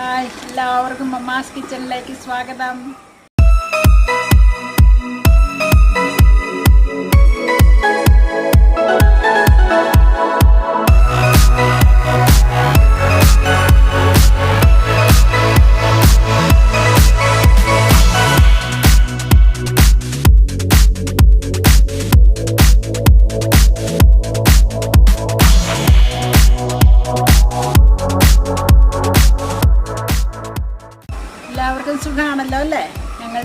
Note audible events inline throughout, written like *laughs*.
എല്ലാവർക്കും മമ്മാസ് കിച്ചണിലേക്ക് സ്വാഗതം.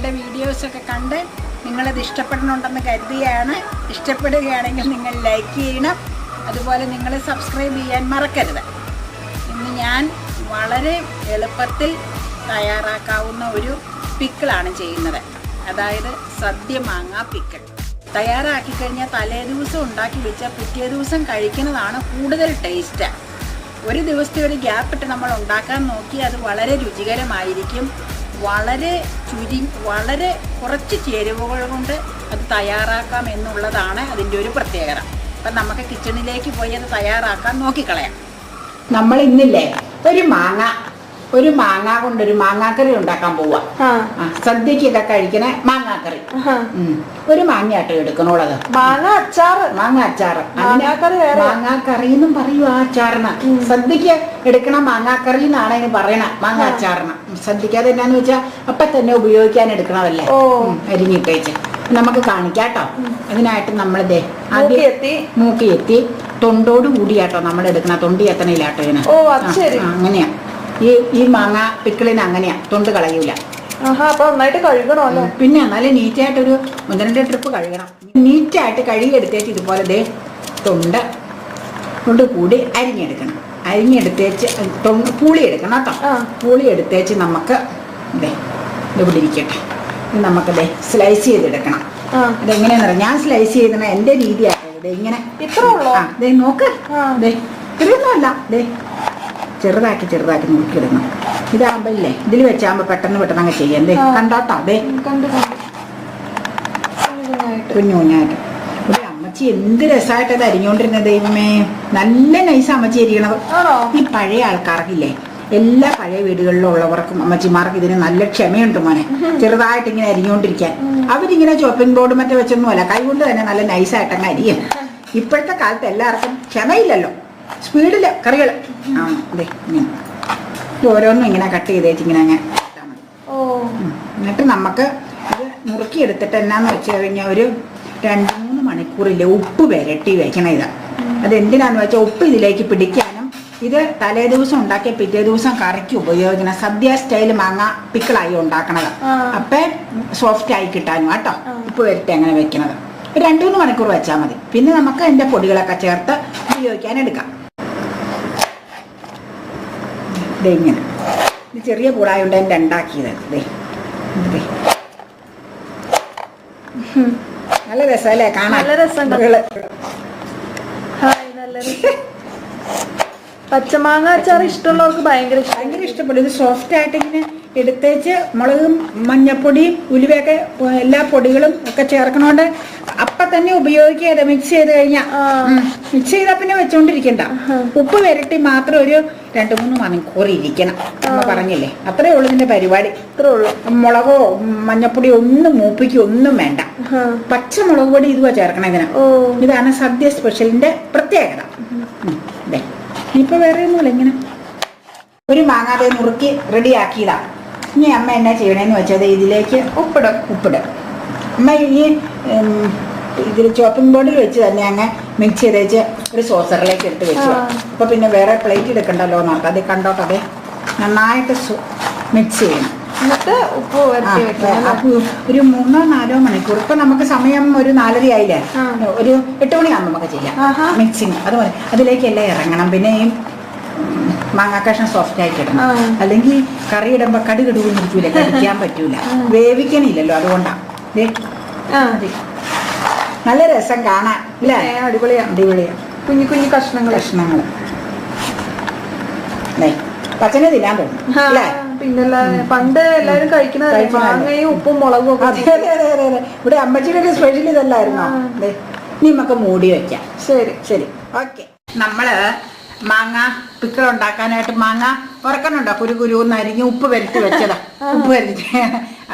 ഞങ്ങളുടെ വീഡിയോസൊക്കെ കണ്ട് നിങ്ങളത് ഇഷ്ടപ്പെടുന്നുണ്ടെന്ന് കരുതിയാണ്. ഇഷ്ടപ്പെടുകയാണെങ്കിൽ നിങ്ങൾ ലൈക്ക് ചെയ്യണം. അതുപോലെ നിങ്ങൾ സബ്സ്ക്രൈബ് ചെയ്യാൻ മറക്കരുത്. ഇന്ന് ഞാൻ വളരെ എളുപ്പത്തിൽ തയ്യാറാക്കാവുന്ന ഒരു പിക്കിളാണ് ചെയ്യുന്നത്. അതായത് സദ്യ മാങ്ങ പിക്കിൾ തയ്യാറാക്കി കഴിഞ്ഞാൽ തലേ ദിവസം ഉണ്ടാക്കി വെച്ചാൽ പിറ്റേ ദിവസം കഴിക്കുന്നതാണ് കൂടുതൽ ടേസ്റ്റ് ഒരു ദിവസത്തെ ഒരു ഗ്യാപ്പ് ഇട്ട് നമ്മൾ ഉണ്ടാക്കാൻ നോക്കി അത് വളരെ രുചികരമായിരിക്കും. വളരെ ചുരി വളരെ കുറച്ച് ചേരുവകൾ കൊണ്ട് അത് തയ്യാറാക്കാം എന്നുള്ളതാണ് അതിന്റെ ഒരു പ്രത്യേകത. അപ്പം നമുക്ക് കിച്ചണിലേക്ക് പോയി അത് തയ്യാറാക്കാൻ നോക്കിക്കളയാം. നമ്മൾ ഇന്നില്ലേ ഒരു മാങ്ങ ഒരു മാങ്ങ കൊണ്ടൊരു മാങ്ങാക്കറി ഉണ്ടാക്കാൻ പോവാ. സദ്യക്ക് ഇതൊക്കെ കഴിക്കണ മാങ്ങാക്കറി. ഒരു മാങ്ങയാട്ടോ എടുക്കണുള്ളത്. മാങ്ങ അച്ചാറ്. മാങ്ങ അച്ചാറ്. മാങ്ങാക്കറി. മാങ്ങാക്കറി എന്നും പറയൂ ആ അച്ചാറിന്. സദ്യക്ക് എടുക്കണ മാങ്ങാക്കറി എന്നാണ് അതിന് പറയണ മാങ്ങ അച്ചാറിന്. സദ്യക്ക് അത് എന്നാന്ന് വെച്ചാ അപ്പൊ തന്നെ ഉപയോഗിക്കാൻ. ഉം, അരിഞ്ഞിട്ടേച്ച് നമുക്ക് കാണിക്കാട്ടോ. അതിനായിട്ട് നമ്മളിതേ ദേ എത്തി മൂക്കി എത്തി തൊണ്ടോട് കൂടിയാട്ടോ നമ്മൾ എടുക്കണ തൊണ്ടി എത്തണയിലാട്ടോ ഇതിന്. അങ്ങനെയാ. ഈ ഈ മാങ്ങ പിക്കിളിന് അങ്ങനെയാ. തൊണ്ട് കളയൂല. ആഹാ അപ്പൊ നന്നായിട്ട് കഴുകണോ അല്ലേ പിന്നെ നല്ല നീറ്റായിട്ടൊരു ഒന്ന് രണ്ട് ട്രിപ്പ് കഴുകണം. നീറ്റായിട്ട് കഴുകിയെടുത്തേച്ച് ഇതുപോലെ ദേ തൊണ്ട് കൊണ്ട് കൂടി അരിഞ്ഞെടുക്കണം. അരിഞ്ഞെടുത്തേച്ച് തൊണ്ട് പൂളി എടുക്കണം കേട്ടോ പൂളിയെടുത്തേച്ച് നമുക്ക് ഇത് ഇവിടെ ഇരിക്കട്ടെ. നമുക്ക് ദേ സ്ലൈസ് ചെയ്തെടുക്കണം. ആ. പറയാം ഞാൻ സ്ലൈസ് ചെയ്തണ എന്റെ രീതിയാണ് ഇങ്ങനെ ഇത്ര ദേ നോക്ക്. ദേ ഇത്രയൊന്നുമല്ല ദേ ചെറുതാക്കി ചെറുതാക്കി നോക്കിയിടണം ഇതാകുമ്പോ ഇല്ലേ? ഇതിൽ വെച്ചാകുമ്പോ പെട്ടെന്ന് പെട്ടെന്ന് അങ്ങ് ചെയ്യാം ദേ. അതെ കണ്ടോട്ടോ കുഞ്ഞുകുഞ്ഞായിട്ട്. കുഞ്ഞു കുഞ്ഞായിട്ട്. അമ്മച്ചി എന്ത് രസമായിട്ട് അത് അരിഞ്ഞോണ്ടിരുന്നത് ദൈവമേ. നല്ല നൈസ് അമ്മച്ചി അരിയണത് ഈ പഴയ ആൾക്കാർക്കില്ലേ എല്ലാ പഴയ വീടുകളിലും ഉള്ളവർക്കും അമ്മച്ചിമാർക്ക് ഇതിന് നല്ല ക്ഷമയുണ്ട് മോനെ. ചെറുതായിട്ട് ഇങ്ങനെ അരിഞ്ഞോണ്ടിരിക്കാൻ. അവരിങ്ങനെ ചോപ്പിംഗ് ബോർഡ് മറ്റേ വെച്ചൊന്നുമല്ല. കൈകൊണ്ട് തന്നെ നല്ല നൈസായിട്ട് അങ്ങ് അരിയും. ഇപ്പോഴത്തെ കാലത്ത് എല്ലാവർക്കും ക്ഷമയില്ലല്ലോ. സ്പീഡിൽ കറികൾ ആ അതെ ഇങ്ങനെ. ഓരോന്നും ഇങ്ങനെ കട്ട് ചെയ്തേച്ച് ഇങ്ങനെ അങ്ങ് ഇട്ടാൽ മതി. ഓ. എന്നിട്ട് നമുക്ക് ഇത് മുറുക്കി എടുത്തിട്ട് എന്നാന്ന് വെച്ച് കഴിഞ്ഞാൽ ഒരു രണ്ട് മൂന്ന് മണിക്കൂറില്ലേ ഉപ്പ് വരട്ടി വെക്കണം ഇത്. അതെന്തിനാന്ന് വെച്ചാൽ ഉപ്പ് ഇതിലേക്ക് പിടിക്കാനും ഇത് തലേ ദിവസം ഉണ്ടാക്കിയ പിറ്റേ ദിവസം കറിക്ക് ഉപയോഗിക്കണം സദ്യ സ്റ്റൈൽ മാങ്ങ പിക്കിളായി ഉണ്ടാക്കണത്. അപ്പൊ സോഫ്റ്റ് ആയി കിട്ടാനും കേട്ടോ. ഉപ്പ് വരട്ടി അങ്ങനെ വെക്കണത്. രണ്ട് മൂന്ന് മണിക്കൂർ വെച്ചാൽ മതി. പിന്നെ നമുക്ക് അതിന്റെ പൊടികളൊക്കെ ചേർത്ത് ഉപയോഗിക്കാൻ എടുക്കാം. ദേ ഇങ്ങനെ ഇത് ചെറിയ കൂടായോണ്ട് ഞാൻ ഉണ്ടാക്കിയത് ദേ. നല്ല രസമല്ലേ കാണാൻ നല്ല രസമുണ്ട്. ഹായ് നല്ല രസം. പച്ചമാങ്ങ അച്ചാർ ഇഷ്ടമുള്ളവർക്ക് ഭയങ്കര ഭയങ്കര ഇഷ്ടപ്പെടും ഇത് സോഫ്റ്റ് ആയിട്ട് ഇങ്ങനെ എടുത്തേച്ച് മുളകും മഞ്ഞപ്പൊടിയും ഉലുവയൊക്കെ എല്ലാ പൊടികളും ഒക്കെ ചേർക്കണോണ്ട് അപ്പൊ തന്നെ ഉപയോഗിക്കാതെ മിക്സ് ചെയ്ത് കഴിഞ്ഞാ മിക്സ് ചെയ്താൽ പിന്നെ വെച്ചോണ്ടിരിക്കണ്ട. ഉപ്പ് വരട്ടി മാത്രം ഒരു രണ്ടു മൂന്ന് മണിക്കൂർ ഇരിക്കണം. അമ്മ പറഞ്ഞില്ലേ? അത്രേ ഉള്ളൂ ഇതിന്റെ പരിപാടി. അത്രേ ഉള്ളൂ. മുളകോ മഞ്ഞപ്പൊടിയോ ഒന്നും മൂപ്പിക്കോ ഒന്നും വേണ്ട. പച്ചമുളക് പൊടി ഇതുവാ ചേർക്കണം ഇതിന്. ഇതാണ് സദ്യ സ്പെഷ്യലിന്റെ പ്രത്യേകത. ഇപ്പൊ വേറെ ഒന്നുമില്ല ഇങ്ങനെ. ഒരു മാങ്ങാതെ നുറുക്കി റെഡി ആക്കിയതാ. ഇനി അമ്മ എന്നാ ചെയ്യണേന്ന് വെച്ചാൽ ഇതിലേക്ക് ഉപ്പിടും. ഉപ്പിടും. അമ്മ ഈ ഇതിൽ ചോപ്പിംഗ് ബോർഡിൽ വെച്ച് തന്നെ അങ്ങ് മിക്സ് ചെയ്ത് വെച്ച് ഒരു സോസറിലേക്ക് എടുത്ത് വെച്ചു അപ്പോൾ അപ്പൊ പിന്നെ വേറെ പ്ലേറ്റ് എടുക്കണ്ടല്ലോ നോക്കാം അത് കണ്ടോട്ടെ അതെ നന്നായിട്ട് മിക്സ് ചെയ്യണം. എന്നിട്ട് ഉപ്പ്? ഒരു മൂന്നോ നാലോ മണിക്കൂർ. ഇപ്പൊ നമുക്ക് സമയം ഒരു നാലര ആയില്ലേ. ഒരു എട്ട് മണിയാകുമ്പോൾ നമുക്ക് ചെയ്യാം. മിക്സിങ് അതുപോലെ മതി. അതിലേക്ക് എല്ലാം ഇറങ്ങണം. പിന്നെ ഈ മാങ്ങാക്കഷ്ണം സോഫ്റ്റ് ആയിട്ട് ഇടണം. അല്ലെങ്കിൽ കറി ഇടുമ്പോ കടി കിടുവിരിക്കൂല *laughs* കടിക്കാൻ പറ്റൂല. വേവിക്കണില്ലല്ലോ അതുകൊണ്ടാണ് മതി. നല്ല രസം കാണാൻ ഇല്ലേ? അടിപൊളിയാണ് അടിപൊളിയാ. അടിപൊളിയാ. കുഞ്ഞു കുഞ്ഞു കഷ്ണങ്ങൾ കഷ്ണങ്ങൾ പച്ചനെ തിന്നാൻ തോന്നും അല്ലേ പിന്നല്ലാതെ പണ്ട് എല്ലാരും കഴിക്കുന്നതല്ലേ. മാങ്ങയും ഉപ്പും മുളകും ഒക്കെ അതെ അതെ അതെ അതെ അതെ. ഇവിടെ അമ്മച്ചിയുടെ ഒരു സ്പെഷ്യൽ ഇതല്ലായിരുന്നോ. ദേ, ഇനി നമുക്ക് മൂടി വെക്കാം. ശരി. ശരി. ഓക്കെ. നമ്മൾ മാങ്ങ പിക്കിൾ ഉണ്ടാക്കാനായിട്ട് മാങ്ങ ഉറക്കണുണ്ടോ കുരു കുരു എന്ന് അരിഞ്ഞ് ഉപ്പ് വരുത്തി വെച്ചതാ. ഉപ്പ് വരുത്തി.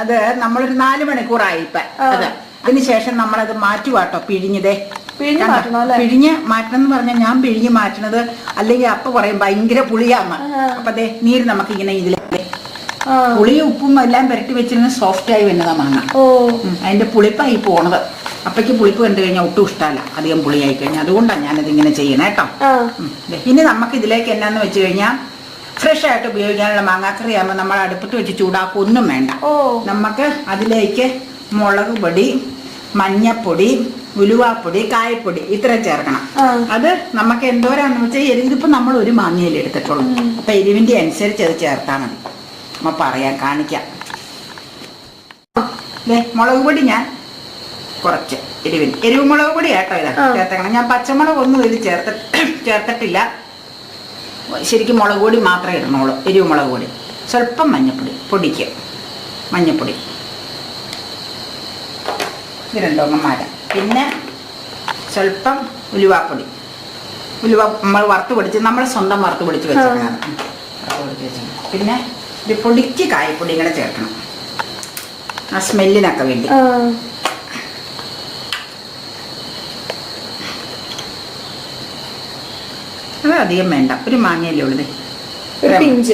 അത് നമ്മളൊരു നാല് മണിക്കൂറായി ഇപ്പൊ. അത് അതിനുശേഷം നമ്മളത് മാറ്റുവാട്ടോ പിഴിഞ്ഞതേ. പിഴിഞ്ഞ്? മാറ്റണം അല്ലേ? പിഴിഞ്ഞ് മാറ്റണം എന്ന് പറഞ്ഞാൽ ഞാൻ പിഴിഞ്ഞ് മാറ്റണത്. അല്ലെങ്കിൽ അപ്പ പറയും ഭയങ്കര പുളിയാന്ന് അപ്പൊ അതെ നീര് നമുക്ക് ഇങ്ങനെ ഇതിലെ പുളി ഉപ്പും എല്ലാം പുരട്ടി വെച്ചിരുന്ന സോഫ്റ്റ് ആയി വരുന്നതാ മാങ്ങ. ഓ. അതിന്റെ പുളിപ്പായി പോണത്. അപ്പയ്ക്ക് പുളിപ്പ് കണ്ടു കഴിഞ്ഞാൽ ഒട്ടും ഇഷ്ടമല്ല അധികം പുളിയായി കഴിഞ്ഞാൽ അതുകൊണ്ടാണ് ഞാനത് ഇങ്ങനെ ചെയ്യണേ കേട്ടോ. ഇനി നമുക്ക് ഇതിലേക്ക് എന്നാന്ന് വെച്ച് കഴിഞ്ഞാൽ ഫ്രഷ് ആയിട്ട് ഉപയോഗിക്കാനുള്ള മാങ്ങാക്കറി ആകുമ്പോൾ നമ്മൾ അടുപ്പത്ത് വെച്ച് ചൂടാക്കൊന്നും വേണ്ട. ഓ. നമുക്ക് അതിലേക്ക് മുളക് പൊടി മഞ്ഞപ്പൊടി ഉലുവാപ്പൊടി കായപ്പൊടി ഇത്ര ചേർക്കണം. അത് നമുക്ക് എന്തോരാന്ന് വെച്ചാൽ എരിവിപ്പം നമ്മൾ ഒരു മാങ്ങയിൽ എടുത്തിട്ടുള്ളൂ. അപ്പൊ എരിവിന്റെ അനുസരിച്ച് അത് ചേർത്താൽ മതി. നമ്മ പറയാം കാണിക്കാം. മുളക് പൊടി ഞാൻ കുറച്ച് എരിവിന്. എരിവ് മുളക് പൊടി കേട്ടോ ഇതാ ചേർത്തേക്കണം. ഞാൻ പച്ചമുളക് ഒന്നും ഇതിൽ ചേർത്ത ചേർത്തിട്ടില്ല. ശരിക്കും മുളക് പൊടി മാത്രമേ ഇടണുള്ളൂ എരിവ് മുളക് പൊടി. സ്വല്പം മഞ്ഞപ്പൊടി. പൊടിക്ക് മഞ്ഞപ്പൊടി. ഇത് രണ്ടോങ്ങന്മാര പിന്നെ സ്വല്പം ഉലുവാപ്പൊടി. ഉലുവ നമ്മൾ വറുത്ത് പൊടിച്ച് നമ്മൾ സ്വന്തം വറുത്ത് പൊടിച്ച് വെച്ചേക്കണം വറുത്ത് പൊടിച്ച് വെച്ചേക്കണം. പിന്നെ ഒരു പൊടിക്ക് കായപ്പൊടി കൂടെ ചേർക്കണം. ആ സ്മെല്ലിനൊക്കെ വേണ്ടി. അത് അധികം വേണ്ട. ഒരു മാങ്ങയല്ലേ ഉള്ളത്.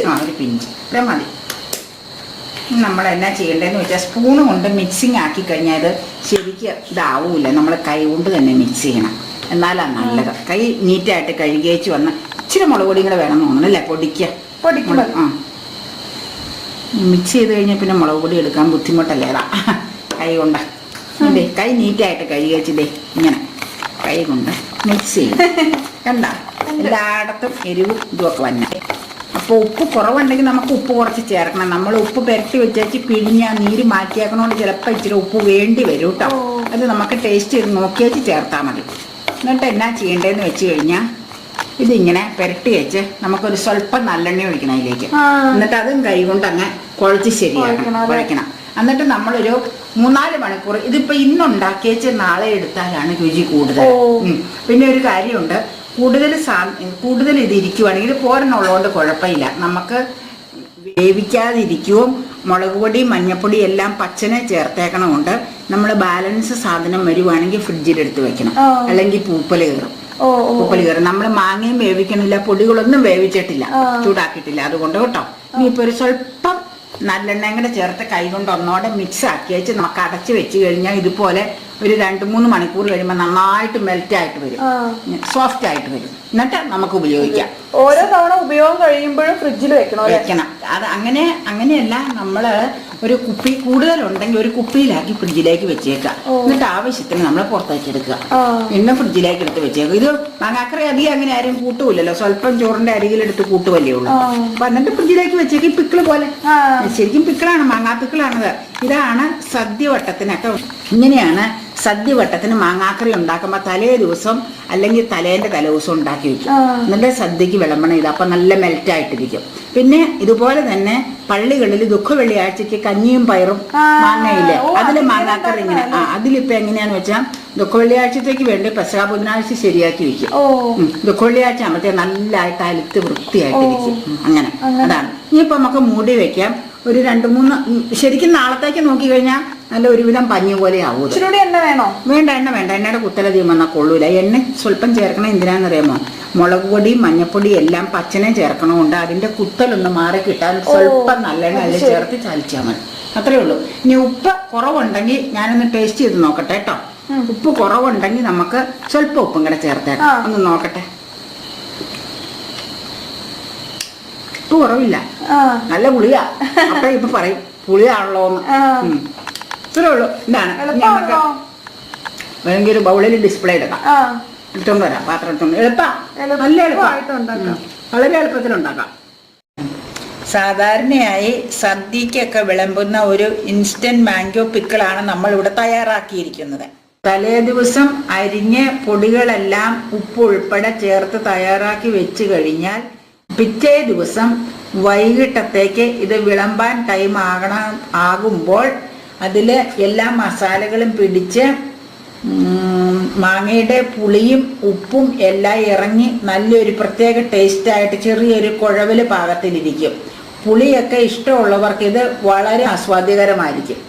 ആ ഒരു പിഞ്ച്. ഇത്ര മതി. നമ്മൾ എന്നാ ചെയ്യേണ്ടതെന്ന് വെച്ചാൽ സ്പൂൺ കൊണ്ട് മിക്സിങ് ആക്കി കഴിഞ്ഞാൽ ഇത് ശരിക്കും ഇതാവൂല. നമ്മൾ കൈ കൊണ്ട് തന്നെ മിക്സ് ചെയ്യണം. എന്നാലാണ് നല്ലത്. കൈ നീറ്റായിട്ട് കഴുകിയേച്ച് വന്ന് ഇച്ചിരി മുളക് പൊടിയും കൂടെ വേണം തോന്നണം അല്ലേ? പൊടിക്കുക പൊടിക്ക് ആ. മിക്സ് ചെയ്ത് കഴിഞ്ഞാൽ പിന്നെ മുളക് പൊടി എടുക്കാൻ ബുദ്ധിമുട്ടല്ലേ? അതാ കൈ കൊണ്ട്. ഇതേ കൈ നീറ്റായിട്ട് കഴുകിയേച്ചിതേ ഇങ്ങനെ. കൈ കൊണ്ട് മിക്സ് ചെയ്യും കണ്ട? എല്ലായിടത്തും എരിവും ഇതുമൊക്കെ വന്നെ. അപ്പോൾ ഉപ്പ് കുറവുണ്ടെങ്കിൽ നമുക്ക് ഉപ്പ് കുറച്ച് ചേർക്കണം. നമ്മൾ ഉപ്പ് പുരട്ടി വെച്ചേച്ച് പിഴിഞ്ഞ് നീര് മാറ്റിയാക്കണോണ്ട് ചിലപ്പോൾ ഇച്ചിരി ഉപ്പ് വേണ്ടി വരും കേട്ടോ അത് നമുക്ക് ടേസ്റ്റ് ചെയ്ത് നോക്കിയേച്ച് ചേർത്താൽ മതി. എന്നിട്ട് എന്നാ ചെയ്യേണ്ടതെന്ന് വെച്ച് കഴിഞ്ഞാൽ ഇതിങ്ങനെ പുരട്ടി വെച്ച് നമുക്കൊരു സ്വല്പം നല്ലെണ്ണ ഒഴിക്കണം അതിലേക്ക്. എന്നിട്ട് അതും കൈ കൊണ്ട് അങ്ങ് കുഴച്ച് ശരിയാക്കണം കുഴക്കണം എന്നിട്ട് നമ്മളൊരു മൂന്നാൽ മണിക്കൂർ ഇതിപ്പോ ഇന്നുണ്ടാക്കിയേച്ച് നാളെ എടുത്താലാണ് രുചി കൂടുതൽ. പിന്നെ ഒരു കാര്യമുണ്ട്. കൂടുതൽ സാ കൂടുതൽ ഇത് ഇരിക്കുവാണെങ്കിൽ പോരനുള്ളതുകൊണ്ട് കുഴപ്പമില്ല. നമുക്ക് വേവിക്കാതിരിക്കുകയും മുളക് പൊടി മഞ്ഞപ്പൊടി എല്ലാം പച്ചനെ ചേർത്തേക്കണമുണ്ട്. നമ്മൾ ബാലൻസ് സാധനം വരുവാണെങ്കിൽ ഫ്രിഡ്ജിലെടുത്ത് വെക്കണം. അല്ലെങ്കിൽ പൂപ്പൽ കയറും പൂപ്പൽ കയറും നമ്മൾ മാങ്ങയും വേവിക്കണില്ല പൊടികളൊന്നും വേവിച്ചിട്ടില്ല. ചൂടാക്കിയിട്ടില്ല. അതുകൊണ്ട് കേട്ടോ. ഇനിയിപ്പോ ഒരു സ്വല്പം നല്ലെണ്ണയും കൂടെ ചേർത്ത് കൈ കൊണ്ട് ഒന്നോടെ മിക്സ് ആക്കി വെച്ച് നമുക്ക് അടച്ചു വെച്ച് കഴിഞ്ഞാൽ ഇതുപോലെ ഒരു രണ്ട് മൂന്ന് മണിക്കൂർ കഴിയുമ്പോൾ നന്നായിട്ട് മെൽറ്റ് ആയിട്ട് വരും. സോഫ്റ്റ് ആയിട്ട് വരും. എന്നിട്ട് നമുക്ക് ഉപയോഗിക്കാം. ഓരോ തവണ ഉപയോഗം കഴിയുമ്പോഴും ഫ്രിഡ്ജിൽ വെക്കണം വെക്കണം. അത് അങ്ങനെ അങ്ങനെയല്ല. നമ്മൾ ഒരു കുപ്പി കൂടുതലുണ്ടെങ്കിൽ ഒരു കുപ്പിയിലാക്കി ഫ്രിഡ്ജിലേക്ക് വെച്ചേക്കാം എന്നിട്ട് ആവശ്യത്തിന് നമ്മൾ പുറത്തേക്ക് എടുക്കുക. പിന്നെ ഫ്രിഡ്ജിലേക്ക് എടുത്ത് വെച്ചേക്കുക. ഇത് മാങ്ങാക്കറി അധികം അങ്ങനെ ആരും കൂട്ടുമില്ലല്ലോ സ്വല്പം ചോറിന്റെ അരികിലെടുത്ത് കൂട്ടുമല്ലേ ഉള്ളൂ. അപ്പൊ എന്നിട്ട് ഫ്രിഡ്ജിലേക്ക് വെച്ചേക്ക് പിക്കിൾ പോലെ. ശരിക്കും പിക്കിളാണ് മാങ്ങാ പിക്കിളാണത് ഇതാണ് സദ്യവട്ടത്തിനൊക്കെ ഇങ്ങനെയാണ് സദ്യ വട്ടത്തിന് മാങ്ങാക്കറി ഉണ്ടാക്കുമ്പോൾ തലേ ദിവസം അല്ലെങ്കിൽ തലേന്റെ തലേദിവസം ഉണ്ടാക്കി വെക്കും. എന്നിട്ട് സദ്യക്ക് വിളമ്പണം ഇത്. അപ്പൊ നല്ല മെൽറ്റ് ആയിട്ടിരിക്കും പിന്നെ ഇതുപോലെ തന്നെ പള്ളികളിൽ ദുഃഖ വെള്ളിയാഴ്ചക്ക് കഞ്ഞിയും പയറും. മാങ്ങയില്ലേ? അതിൽ മാങ്ങാക്കറി ഇങ്ങനെ. ആ അതിലിപ്പോ എങ്ങനെയാന്ന് വെച്ചാൽ ദുഃഖ വെള്ളിയാഴ്ചത്തേക്ക് വേണ്ടി പെസക ബുധനാഴ്ച ശരിയാക്കി വെക്കും. ദുഃഖ വെള്ളിയാഴ്ച ആകുമ്പോഴത്തേക്ക് നല്ലതായിട്ട് അലുത്ത് വൃത്തിയായിട്ടിരിക്കും. അങ്ങനെ. അതാണ്. ഇനിയിപ്പോൾ നമുക്ക് മൂടി വെക്കാം. ഒരു രണ്ട് മൂന്ന് ശരിക്കും നാളത്തേക്ക് നോക്കി കഴിഞ്ഞാൽ നല്ല ഒരുവിധം പഞ്ഞു പോലെ ആവും ഇത്. ഇച്ചിരി എണ്ണ വേണോ? വേണ്ട എണ്ണ വേണ്ട. എണ്ണയുടെ കുത്തലധികം വന്നാൽ കൊള്ളൂല. എണ്ണ സ്വല്പം ചേർക്കണം എന്തിനാണെന്നറിയാമോ മുളക് പൊടി മഞ്ഞപ്പൊടി എല്ലാം പച്ചനെ ചേർക്കണമുണ്ട് അതിന്റെ കുത്തലൊന്ന് മാറി കിട്ടാൻ സ്വല്പം നല്ലെണ്ണ അത് അതിൽ. ചേർത്ത് ചാലിച്ചാൽ മതി. അത്രേ ഉള്ളൂ. ഇനി ഉപ്പ് കുറവുണ്ടെങ്കിൽ ഞാനൊന്ന് ടേസ്റ്റ് ചെയ്ത് നോക്കട്ടെ കേട്ടോ. ഉപ്പ് കുറവുണ്ടെങ്കിൽ നമുക്ക് സ്വല്പം ഉപ്പും കൂടെ ചേർത്തേക്കാം. ഒന്ന് നോക്കട്ടെ. ഉപ്പ് കുറവില്ല. ആ. നല്ല പുളിയാ. അപ്പൊ ഇപ്പൊ പറയും പുളിയാണല്ലോ എന്ന്. ഇത്രേ ഉള്ളൂ. എന്താണ് വേണമെങ്കിൽ ഒരു ബൗളിൽ ഡിസ്പ്ലേ എടുക്കാം. ആ. എടുത്തോണ്ട് വരാം പാത്രം എടുത്തോണ്ട്. എളുപ്പാ. നല്ല എളുപ്പമായിട്ട് ഉണ്ടാക്കാം. വളരെ എളുപ്പത്തിൽ ഉണ്ടാക്കാം. സാധാരണയായി സദ്യക്കൊക്കെ വിളമ്പുന്ന ഒരു ഇൻസ്റ്റന്റ് മാംഗോ പിക്കിളാണ് നമ്മൾ ഇവിടെ തയ്യാറാക്കിയിരിക്കുന്നത്. തലേ ദിവസം അരിഞ്ഞ് പൊടികളെല്ലാം ഉപ്പ് ഉൾപ്പെടെ ചേർത്ത് തയ്യാറാക്കി വെച്ച് കഴിഞ്ഞാൽ പിറ്റേ ദിവസം വൈകിട്ടത്തേക്ക് ഇത് വിളമ്പാൻ ടൈം ആകണം ആകുമ്പോൾ അതിൽ എല്ലാ മസാലകളും പിടിച്ച് മാങ്ങയുടെ പുളിയും ഉപ്പും എല്ലാം ഇറങ്ങി നല്ലൊരു പ്രത്യേക ടേസ്റ്റായിട്ട് ചെറിയൊരു കുഴവിൽ പാകത്തിലിരിക്കും. പുളിയൊക്കെ ഇഷ്ടമുള്ളവർക്ക് ഇത് വളരെ ആസ്വാദ്യകരമായിരിക്കും.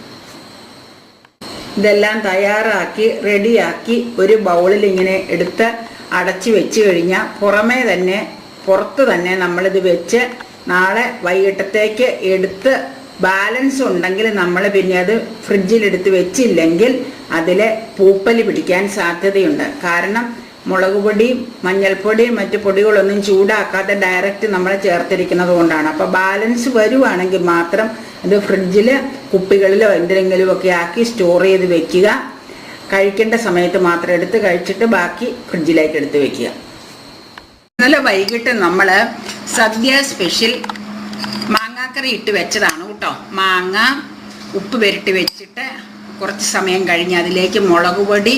ഇതെല്ലാം തയ്യാറാക്കി റെഡിയാക്കി ഒരു ബൗളിൽ ഇങ്ങനെ എടുത്ത് അടച്ചു വെച്ച് കഴിഞ്ഞാൽ പുറമേ തന്നെ പുറത്ത് തന്നെ നമ്മളിത് വെച്ച് നാളെ വൈകിട്ടത്തേക്ക് എടുത്ത് ബാലൻസ് ഉണ്ടെങ്കിൽ നമ്മൾ പിന്നെ അത് ഫ്രിഡ്ജിലെടുത്ത് വെച്ചില്ലെങ്കിൽ അതിൽ പൂപ്പൽ പിടിക്കാൻ സാധ്യതയുണ്ട്. കാരണം മുളക് പൊടിയും മഞ്ഞൾപ്പൊടിയും മറ്റു പൊടികളൊന്നും ചൂടാക്കാതെ ഡയറക്റ്റ് നമ്മൾ ചേർത്തിരിക്കുന്നത് കൊണ്ടാണ്. അപ്പോൾ ബാലൻസ് വരുവാണെങ്കിൽ മാത്രം അത് ഫ്രിഡ്ജിൽ കുപ്പികളിലോ എന്തെങ്കിലും ഒക്കെ ആക്കി സ്റ്റോർ ചെയ്ത് വെക്കുക. കഴിക്കേണ്ട സമയത്ത് മാത്രം എടുത്ത് കഴിച്ചിട്ട് ബാക്കി ഫ്രിഡ്ജിലേക്ക് എടുത്ത് വെക്കുക. ഇന്നലെ വൈകിട്ട് നമ്മൾ സദ്യ സ്പെഷ്യൽ മാങ്ങാക്കറി ഇട്ട് വെച്ചതാണ് കേട്ടോ. മാങ്ങ ഉപ്പ് പുരട്ടി വെച്ചിട്ട് കുറച്ച് സമയം കഴിഞ്ഞ് അതിലേക്ക് മുളക് പൊടി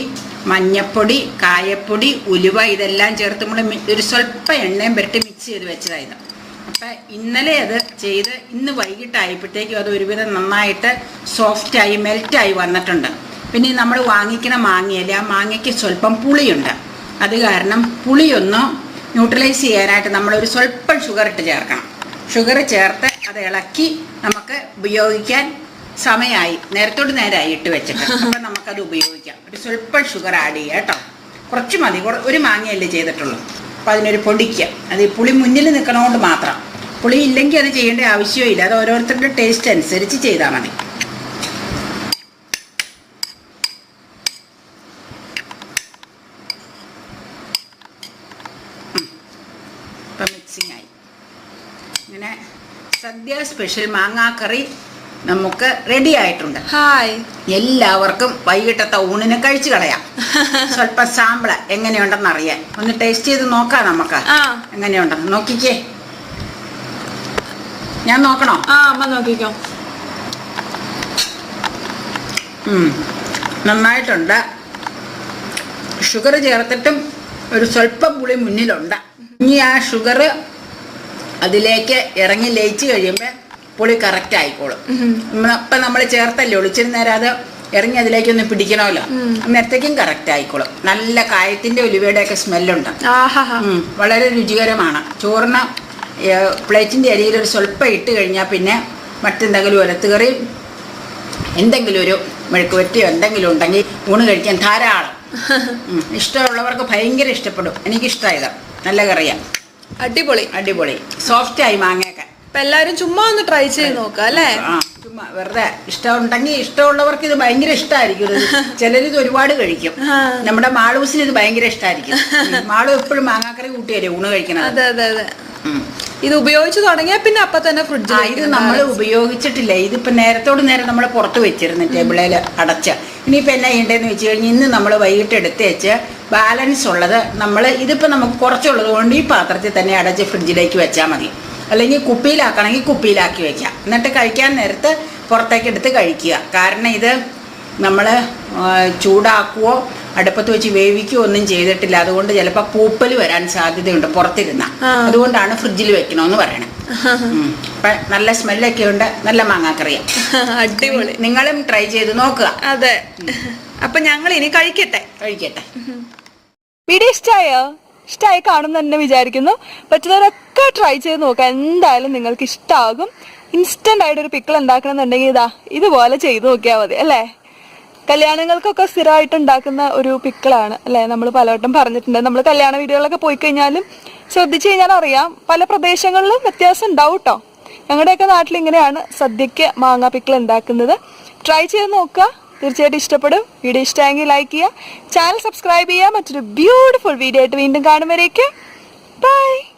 മഞ്ഞപ്പൊടി കായപ്പൊടി ഉലുവ ഇതെല്ലാം ചേർത്ത് നമ്മൾ ഒരു സ്വല്പം എണ്ണയും പുരട്ടി മിക്സ് ചെയ്ത് വെച്ചതായിരുന്നു അപ്പം ഇന്നലെ അത് ചെയ്ത് ഇന്ന് വൈകിട്ടായപ്പോഴത്തേക്കും അത് ഒരുവിധം നന്നായിട്ട് സോഫ്റ്റായി മെൽറ്റായി വന്നിട്ടുണ്ട്. പിന്നെ നമ്മൾ വാങ്ങിക്കുന്ന മാങ്ങയല്ലേ ആ മാങ്ങയ്ക്ക് സ്വല്പം പുളിയുണ്ട്. അത് കാരണം പുളിയൊന്ന് ന്യൂട്രലൈസ് ചെയ്യാനായിട്ട് നമ്മളൊരു സ്വല്പം ഷുഗർ ഇട്ട് ചേർക്കണം. ഷുഗർ ചേർത്ത് അത് ഇളക്കി നമുക്ക് ഉപയോഗിക്കാൻ സമയമായി. നേരത്തോട് നേരമായി ഇട്ട് വെച്ചിട്ട്. അപ്പം നമുക്കത് ഉപയോഗിക്കാം. ഒരു സ്വല്പം ഷുഗർ ആഡ് ചെയ്യുക കേട്ടോ. കുറച്ച് മതി. ഒരു മാങ്ങയല്ലേ ചെയ്തിട്ടുള്ളൂ. അപ്പം അതിനൊരു പൊടിക്കുക അത് ഈ പുളി മുന്നിൽ നിൽക്കണോണ്ട് മാത്രം. പുളി ഇല്ലെങ്കിൽ അത് ചെയ്യേണ്ട ആവശ്യമില്ല. അത് ഓരോരുത്തരുടെ ടേസ്റ്റ് അനുസരിച്ച് ചെയ്താൽ മതി ഇപ്പം മിക്സിങ് ആയി ഇങ്ങനെ സദ്യ സ്പെഷ്യൽ മാങ്ങാക്കറി നമുക്ക് റെഡി ആയിട്ടുണ്ട്. ഹായ്. എല്ലാവർക്കും വൈകിട്ടത്തെ ഊണിന് കഴിച്ചു കളയാം. *laughs* സ്വല്പം സാമ്പിൾ എങ്ങനെയുണ്ടെന്ന് അറിയാൻ ഒന്ന് ടേസ്റ്റ് ചെയ്ത് നോക്കാം നമുക്ക്. ആ. എങ്ങനെയുണ്ടെന്ന്. നോക്കിക്കേ. ഞാൻ നോക്കണോ? ആ അമ്മ നോക്കിക്കോ. ഉം. നന്നായിട്ടുണ്ട്. ഷുഗർ ചേർത്തിട്ടും ഒരു സ്വല്പം പുളി മുന്നിലുണ്ട്. ഇനി ആ ഷുഗർ അതിലേക്ക് ഇറങ്ങി ലയിച്ച് കഴിയുമ്പോൾ പുളി കറക്റ്റ് ആയിക്കോളും. അപ്പം നമ്മൾ ചേർത്തല്ലേ ഒളിച്ചിരുന്ന നേരം അത് ഇറങ്ങി അതിലേക്കൊന്ന് പിടിക്കണമല്ലോ. അന്നേരത്തേക്കും കറക്റ്റ് ആയിക്കോളും. നല്ല കായത്തിന്റെ ഉലുവയുടെ ഒക്കെ സ്മെല്ലുണ്ട് വളരെ രുചികരമാണ്. ചോറിന് പ്ലേറ്റിന്റെ അരിയിൽ ഒരു സ്വല്പം ഇട്ട് കഴിഞ്ഞാൽ പിന്നെ മറ്റെന്തെങ്കിലും ഒലത്തുകറി എന്തെങ്കിലും ഒരു മെഴുക്കുവരട്ടിയോ എന്തെങ്കിലും ഉണ്ടെങ്കിൽ ഊണ് കഴിക്കാൻ ധാരാളം. *laughs* ഇഷ്ടമുള്ളവർക്ക് ഭയങ്കര ഇഷ്ടപ്പെടും. എനിക്കിഷ്ടമായത് നല്ല കറിയാണ് അടിപൊളി. അടിപൊളി. സോഫ്റ്റ് ആയി മാങ്ങയൊക്കെ. അപ്പൊ എല്ലാരും ചുമ്മാ ഒന്ന് ട്രൈ ചെയ്ത് നോക്കുക അല്ലേ? ആ ചുമ്മാ വെറുതെ ഇഷ്ടമുണ്ടെങ്കിൽ ഇഷ്ടമുള്ളവർക്ക് ഇത് ഭയങ്കര ഇഷ്ടമായിരിക്കും *laughs* ചിലരിത് ഒരുപാട് കഴിക്കും. നമ്മുടെ മാളൂസിന് ഇത് ഭയങ്കര ഇഷ്ടമായിരിക്കും *laughs* മാളു എപ്പോഴും മാങ്ങാക്കറി കൂട്ടിയല്ലേ ഊണ് കഴിക്കണത്? അതെ അതെ അതെ. ഉം. ഇത് ഉപയോഗിച്ച് തുടങ്ങിയാൽ പിന്നെ അപ്പൊ തന്നെ ആ ഫ്രിഡ്ജിൽ ഇത് നമ്മൾ ഉപയോഗിച്ചിട്ടില്ല. ഇതിപ്പോ നേരത്തോട് നേരം നമ്മൾ പുറത്ത് വെച്ചിരുന്നു ടേബിളിൽ അടച്ച്. ഇനിയിപ്പോൾ എന്നാ ചെയ്യേണ്ടതെന്ന് വെച്ച് കഴിഞ്ഞാൽ ഇന്ന് നമ്മൾ വൈകിട്ട് എടുത്ത് വെച്ച് ബാലൻസ് ഉള്ളത് നമ്മൾ ഇതിപ്പോൾ നമുക്ക് കുറച്ചുള്ളത് കൊണ്ട് ഈ പാത്രത്തിൽ തന്നെ അടച്ച് ഫ്രിഡ്ജിലേക്ക് വെച്ചാൽ മതി. അല്ലെങ്കിൽ കുപ്പിയിലാക്കണമെങ്കിൽ കുപ്പിയിലാക്കി വെക്കാം. എന്നിട്ട് കഴിക്കാൻ നേരത്ത് പുറത്തേക്ക് എടുത്ത് കഴിക്കുക. കാരണം ഇത് നമ്മൾ ചൂടാക്കുകയോ അടുപ്പത്ത് വെച്ച് വേവിക്കുകയോ ഒന്നും ചെയ്തിട്ടില്ല. അതുകൊണ്ട് ചിലപ്പോൾ പൂപ്പൽ വരാൻ സാധ്യതയുണ്ട് പുറത്തിരുന്ന. അതുകൊണ്ടാണ് ഫ്രിഡ്ജിൽ വെക്കണമെന്ന് പറയണത് അപ്പൊ നല്ല സ്മെല്ലൊക്കെ ഉണ്ട് നല്ല മാങ്ങാക്കറിയാം. *laughs* അടിപൊളി. നിങ്ങളും ട്രൈ ചെയ്ത് നോക്കുക. അതെ. അപ്പൊ ഞങ്ങൾ ഇനി കഴിക്കട്ടെ. കഴിക്കട്ടെ. വീഡിയോ ഇഷ്ടമായോ ഇഷ്ടമായി കാണും തന്നെ വിചാരിക്കുന്നു. പറ്റുന്നവരൊക്കെ ട്രൈ ചെയ്ത് നോക്കുക. എന്തായാലും നിങ്ങൾക്ക് ഇഷ്ടമാകും ഇൻസ്റ്റന്റ് ആയിട്ട് ഒരു പിക്കിൾ ഉണ്ടാക്കണമെന്നുണ്ടെങ്കിൽ ഇതാ ഇതുപോലെ ചെയ്ത് നോക്കിയാൽ മതി അല്ലേ? കല്യാണങ്ങൾക്കൊക്കെ സ്ഥിരമായിട്ട് ഉണ്ടാക്കുന്ന ഒരു പിക്കിളാണ് അല്ലേ? നമ്മൾ പലവട്ടം പറഞ്ഞിട്ടുണ്ട്. നമ്മൾ കല്യാണ വീടുകളിലൊക്കെ പോയി കഴിഞ്ഞാലും ശ്രദ്ധിച്ചു കഴിഞ്ഞാൽ അറിയാം പല പ്രദേശങ്ങളിലും വ്യത്യാസം ഉണ്ടാവും കേട്ടോ ഞങ്ങളുടെയൊക്കെ നാട്ടിൽ ഇങ്ങനെയാണ് സദ്യക്ക് മാങ്ങ പിക്കിൾ ഉണ്ടാക്കുന്നത്. ട്രൈ ചെയ്ത് നോക്കുക. തീർച്ചയായിട്ടും ഇഷ്ടപ്പെടും. വീഡിയോ ഇഷ്ടമായെങ്കിൽ ലൈക്ക് ചെയ്യുക. ചാനൽ സബ്സ്ക്രൈബ് ചെയ്യുക. മറ്റൊരു ബ്യൂട്ടിഫുൾ വീഡിയോ ആയിട്ട് വീണ്ടും കാണുമ്പോഴേക്ക് ബൈ